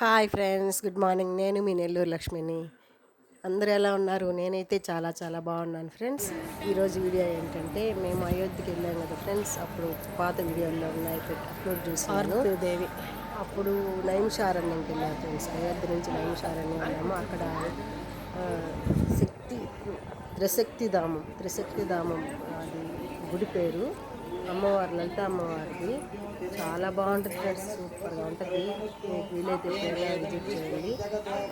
Hi friends good morning. నేను మీ నెల్లూరు లక్ష్మిని. అందరూ ఎలా ఉన్నారు? నేనైతే చాలా చాలా బాగున్నాను ఫ్రెండ్స్. ఈరోజు వీడియో ఏంటంటే మేము అయోధ్యకి వెళ్ళాం కదా ఫ్రెండ్స్. అప్పుడు పాత వీడియోల్లో ఉన్నాయి అప్లోడ్ చూసాను దేవి. అప్పుడు నైమిషారణ్యంకి వెళ్ళాం ఫ్రెండ్స్. అయోధ్య నుంచి నైమిషారణ్యం వెళ్ళాము. అక్కడ శక్తి త్రిశక్తి ధామం త్రిశక్తి ధామం అది గుడి పేరు. అమ్మవారు లలిత అమ్మవారిది. చాలా బాగుంటుంది ఫ్రెండ్స్ సూపర్గా ఉంటుంది. మీకు వీలైతే ఎప్పుడైనా విజిట్ చేయండి.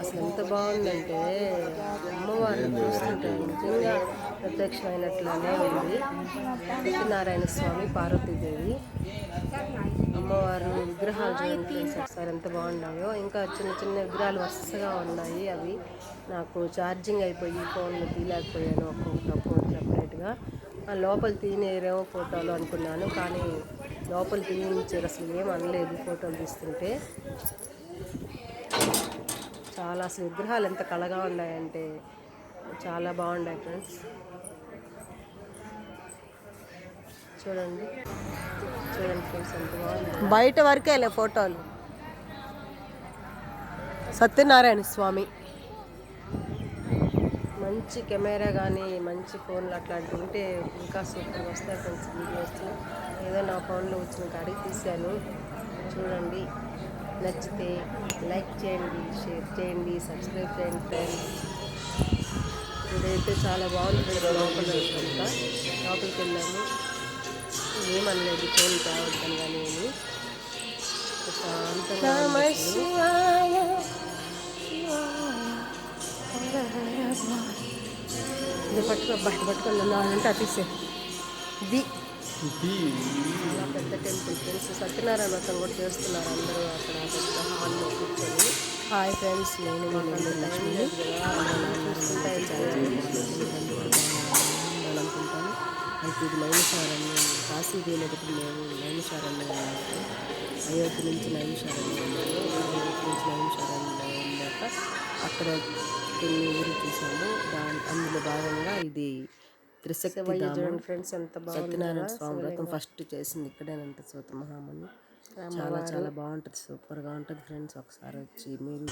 అసలు ఎంత బాగుందంటే అమ్మవారిని చూస్తుంటే నిజంగా ప్రత్యక్షమైనట్లానే ఉంది. సత్యనారాయణ స్వామి పార్వతీదేవి అమ్మవారు విగ్రహాలు చూడండి ఒకసారి ఎంత బాగున్నాయో. ఇంకా చిన్న చిన్న విగ్రహాలు వరుసగా ఉన్నాయి అవి. నాకు ఛార్జింగ్ అయిపోయి ఫోన్లో తీలేకపోయాను ఒక్కొక్కటి ఒక్కొక్కటి సపరేట్గా. లోపల తీయనేరేమో ఫోటోలు అనుకున్నాను కానీ లోపల తీయించారు అసలు ఏం అనలేదు ఫోటోలు తీస్తుంటే. చాలా అసలు విగ్రహాలు ఎంత కళగా ఉన్నాయంటే చాలా బాగున్నాయి ఫ్రెండ్స్. చూడండి. చూడండి ఫ్రెండ్స్ ఎంత బాగుంది. బయట వరకేలే ఫోటోలు. సత్యనారాయణ స్వామి. మంచి కెమెరా కానీ మంచి ఫోన్లు అట్లాంటివి ఉంటే ఇంకా సూపర్గా వస్తాయి ఫ్రెండ్స్ వీడియోస్. ఏదో నా ఫోన్లో వచ్చిన కాడికి తీశాను. చూడండి. నచ్చితే లైక్ చేయండి షేర్ చేయండి సబ్స్క్రైబ్ చేయండి ఫ్రెండ్స్. ఇదైతే చాలా బాగుంటుంది లోపల అంతా. లోపలికి వెళ్ళాము. ఏమనలేదు ఫోన్ తేవద్దని కానీ ఏమి. ప్రశాంతంగా పట్టుకో బట్ట పట్టుకొని అంటే అతిసే ఇది చాలా పెద్ద టెంపుల్ ఫ్రెండ్స్ సత్యనారాయణ వ్రతం కూడా చేస్తున్నారు అందరూ అక్కడ పెద్ద హాల్లో కూర్చొని హాయ్ ఫ్రెండ్స్ నేను లక్ష్మి చూస్తుంటే అనుకుంటాను అయితే ఇది నైమిషారణ్యం కాశీకి వెళ్ళేటప్పుడు మేము నైమిషారణ్యం అయోధ్య నుంచి నైమిషారణ్యం అయోధ్య నుంచి నైమిషారణ్యం వెళ్ళాక అక్కడ కొన్ని ఊరు చూసాము. దాని అందులో భాగంగా ఇది త్రిశక్తి ఫ్రెండ్స్ ఎంత సత్యనారాయణ స్వామి వ్రతం ఫస్ట్ చేసింది ఇక్కడేనంట సూత మహామని. చాలా చాలా బాగుంటుంది సూపర్గా ఉంటుంది ఫ్రెండ్స్. ఒకసారి వచ్చి మీరు.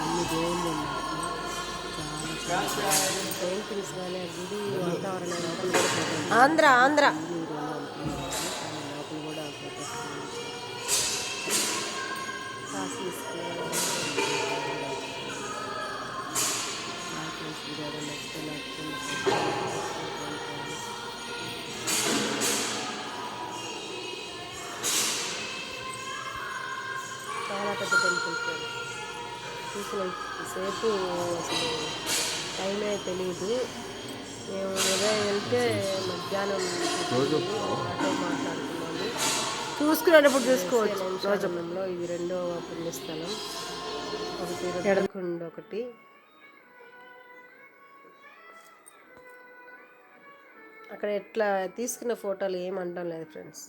అన్ని దేవుళ్ళు ఉన్నాయి చాలా పెయింటింగ్స్ కానీ గుడి వాతావరణం ఆంధ్ర ఆంధ్ర. చాలా పెద్ద టెంపుల్ చూసినంతసేపు అసలు టైమే తెలియదు మేము ఉదయం వెళ్తే మధ్యాహ్నం ఆటో మాట్లాడుతున్నాము చూసుకునేటప్పుడు చూసుకోవచ్చు. రోజంలో ఇది రెండో పుణ్యస్థలం. ఒకటి ఎడకుండ ఒకటి. అక్కడ ఎట్లా తీసుకున్న ఫోటోలు ఏమంటాం లేదు ఫ్రెండ్స్.